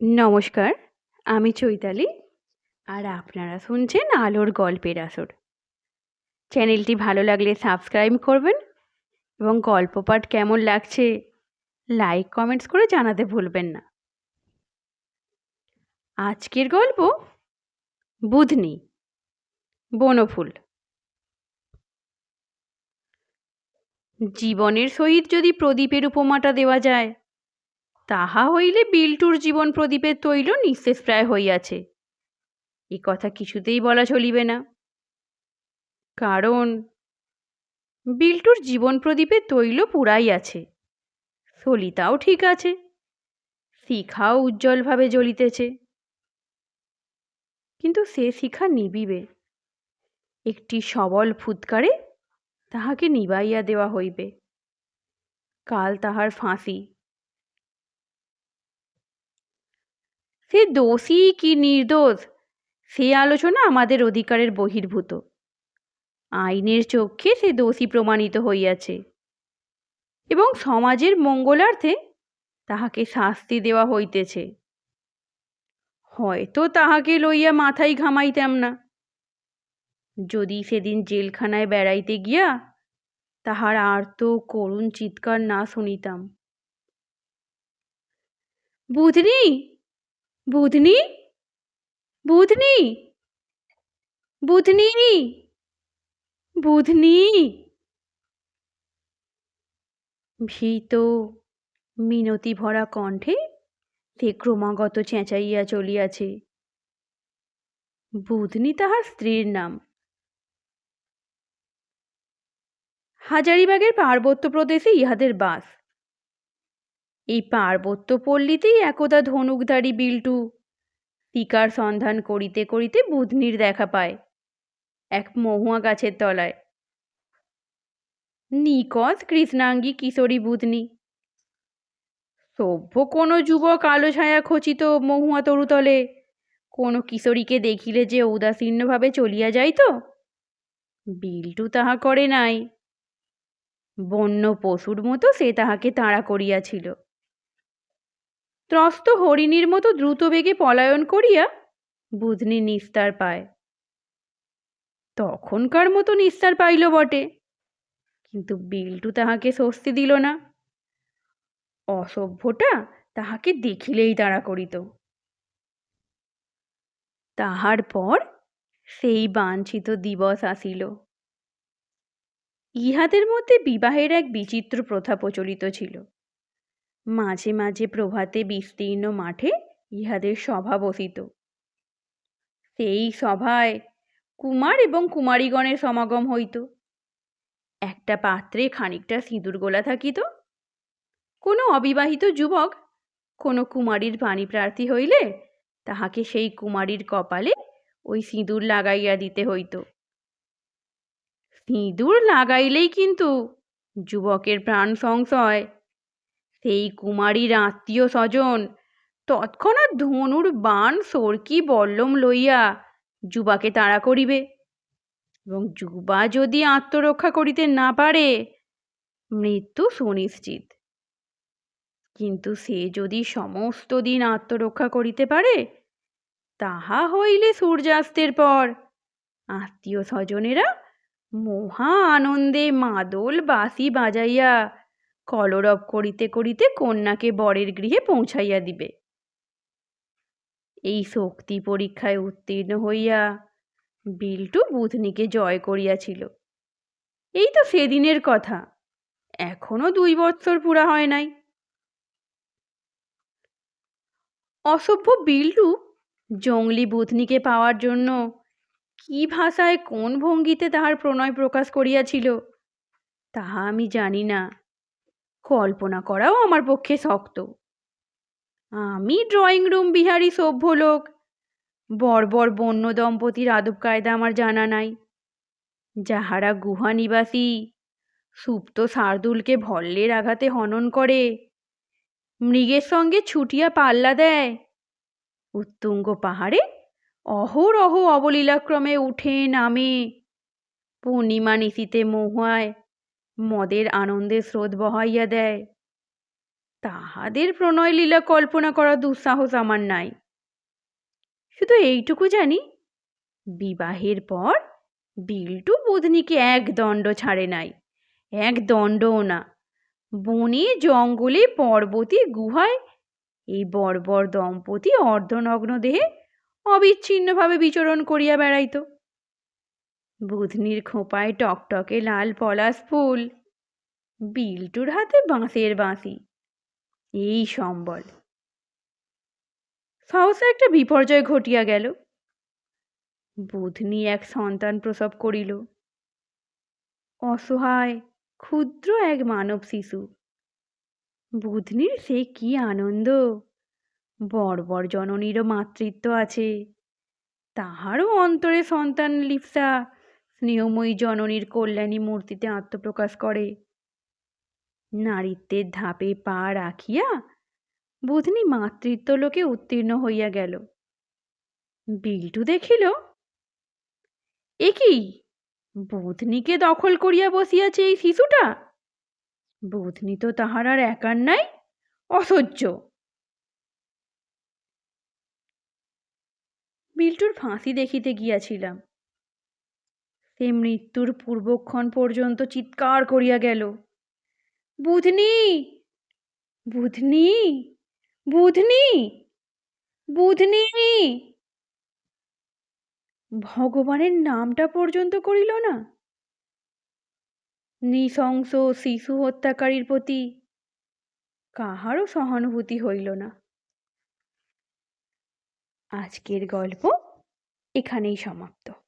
নমস্কার, আমি চৈতালি আর আপনারা শুনছেন আলোর গল্পের আসর। চ্যানেলটি ভালো লাগলে সাবস্ক্রাইব করবেন এবং গল্প পাঠ কেমন লাগছে লাইক, কমেন্টস করে জানাতে ভুলবেন না। আজকের গল্প বুধনি, বনফুল। জীবনের সহিত যদি প্রদীপের উপমাটা দেওয়া যায় তাহা হইলে বিল্টুর জীবন প্রদীপের তৈল নিঃশেষ প্রায় হইয়াছে। এ কথা কিছুতেই বলা চলিবে না। কারণ, বিল্টুর জীবন প্রদীপের তৈল পুরাই আছে। সলিতাও ঠিক আছে। শিখাও উজ্জ্বলভাবে জ্বলিতেছে। কিন্তু সে শিখা নিবিবে। একটি সবল ফুৎকারে তাহাকে নিবাইয়া দেওয়া হইবে। কাল তাহার ফাঁসি। সে দোষী কি নির্দোষ? সে আলোচনা আমাদের অধিকারের বহির্ভূত। আইনের চক্ষে সে দোষী প্রমাণিত হইয়াছে। এবং সমাজের মঙ্গলার্থে তাহাকে শাস্তি দেওয়া হইতেছে। হয়তো তাহাকে লইয়া মাথায় ঘামাইতাম না। যদি সেদিন জেলখানায় বেড়াইতে গিয়া তাহার আর্ত করুণ চিৎকার না শুনিতাম। বুঝনি বুধনি? বুধনি? বুধনি? বুধনি? ভীত মিনতি ভরা কণ্ঠে সে ক্রমাগত চেঁচাইয়া চলিয়াছে। বুধনি তাহার স্ত্রীর নাম। হাজারিবাগের পার্বত্য প্রদেশে ইহাদের বাস। এই পার্বত্য পল্লীতেই একদা ধনুকধারী বিল্টু। টিকার সন্ধান করিতে করিতে বুধনির দেখা পায়, এক মহুয়া গাছের তলায়। নিকট কৃষ্ণাঙ্গী কিশোরী বুধনি। সভ্য কোনো যুবক আলো ছায়া খচিত মহুয়া তরুতলে, কোনো কিশোরীকে দেখিলে যে উদাসীন্যভাবে চলিয়া যাইত বিল্টু তাহা করে নাই। বন্য পশুর মতো সে তাহাকে তাড়া করিয়াছিল। ত্রস্ত হরিণীর মতো দ্রুত বেগে পলায়ন করিয়া বুধনি নিস্তার পায়। তখনকার মতো নিস্তার পাইল বটে, কিন্তু বিল্টু তাহাকে স্বস্তি দিল না। অসভ্যটা তাহাকে দেখিলেই তাড়া করিত। তাহার পর সেই বাঞ্ছিত দিবস আসিল। ইহাদের মধ্যে বিবাহের এক বিচিত্র প্রথা প্রচলিত ছিল। মাঝে মাঝে প্রভাতে বিস্তীর্ণ মাঠে ইহাদের সভা বসিত। সেই সভায় কুমার এবং কুমারীগণের সমাগম হইত। একটা পাত্রে খানিকটা সিঁদুর গোলা থাকিত। কোনো অবিবাহিত যুবক, কোনো কুমারীর পানি প্রার্থী হইলে তাহাকে সেই কুমারীর কপালে ওই সিঁদুর লাগাইয়া দিতে হইত। সিঁদুর লাগাইলেই কিন্তু যুবকের প্রাণ সংশয় সেই কুমারীর আত্মীয় স্বজন তৎক্ষণাৎ ধনুর বাণ সরকি বল্লম লইয়া যুবাকে তাড়া করিবে এবং যুবা যদি আত্মরক্ষা করিতে না পারে, মৃত্যু সুনিশ্চিত। কিন্তু সে যদি সমস্ত দিন আত্মরক্ষা করিতে পারে, তাহা হইলে সূর্যাস্তের পর আত্মীয় স্বজনেরা মহা আনন্দে মাদল বাঁশি বাজাইয়া কলরব করিতে করিতে কন্যাকে বরের গৃহে পৌঁছাইয়া দিবে। এই শক্তি পরীক্ষায় উত্তীর্ণ হইয়া বিল্টু বুধনিকে জয় করিয়াছিল। এই তো সেদিনের কথা, এখনও দুই বৎসর পুরা হয় নাই। অসভ্য বিল্টু জঙ্গলি বুধনিকে পাওয়ার জন্য কি ভাষায় কোন ভঙ্গিতে তাহার প্রণয় প্রকাশ করিয়াছিল, তাহা আমি জানি না। কল্পনা করাও আমার পক্ষে শক্ত। আমি ড্রয়িং রুম বিহারি সভ্য লোক বর্বর বন্য দম্পতির আদব কায়দা আমার জানা নাই। যাহারা গুহা নিবাসী, সুপ্ত শার্দুলকে ভল্লের আঘাতে হনন করে, মৃগের সঙ্গে ছুটিয়া পাল্লা দেয়, উত্তুঙ্গ পাহাড়ে অহরহ অবলীলাক্রমে উঠে নামে, পূর্ণিমা নিশিতে মহুয়ায় মদের আনন্দে স্রোত বহাইয়া দেয়। তাহাদের প্রণয় লীলা কল্পনা করার দুঃসাহস আমার নাই। শুধু এইটুকু জানি, বিবাহের পর বিল্টু বুধনিকে এক দণ্ড ছাড়ে নাই, এক দণ্ডও না। বনে জঙ্গলে পর্বতে গুহায় এই বর্বর দম্পতি অর্ধনগ্ন দেহে অবিচ্ছিন্নভাবে বিচরণ করিয়া বেড়াইত। বুধনির খোঁপায় টকটকে লাল পলাশ ফুল। বিল্টুর হাতে বাঁশের বাঁশি। এই সম্বল। সহসা একটা বিপর্যয় ঘটিয়া গেল। বুধনি এক সন্তান প্রসব করিল। অসহায়, ক্ষুদ্র এক মানব শিশু। বুধনির সে কি আনন্দ! বর্বর জননীরও মাতৃত্ব আছে। তাহারও অন্তরে সন্তান লিপ্সা। স্নেহময়ী জননীর কল্যাণী মূর্তিতে আত্মপ্রকাশ করে। নারীত্বের ধাপে পা রাখিয়া বুধনি মাতৃত্ব লোকে উত্তীর্ণ হইয়া গেল। বিল্টু দেখিল, এ কি? বুধনিকে দখল করিয়া বসিয়াছে এই শিশুটা? বুধনি তো তাহার আর একার নাই, অসহ্য! বিল্টুর ফাঁসি দেখিতে গিয়াছিলাম। সে মৃত্যুর পূর্বক্ষণ পর্যন্ত চিৎকার করিয়া গেল। বুধনি! বুধনি! বুধনি! বুধনি! ভগবানের নামটা পর্যন্ত করিল না? নৃশংস শিশু হত্যাকারীর প্রতি কাহারও সহানুভূতি হইল না। আজকের গল্প এখানেই সমাপ্ত।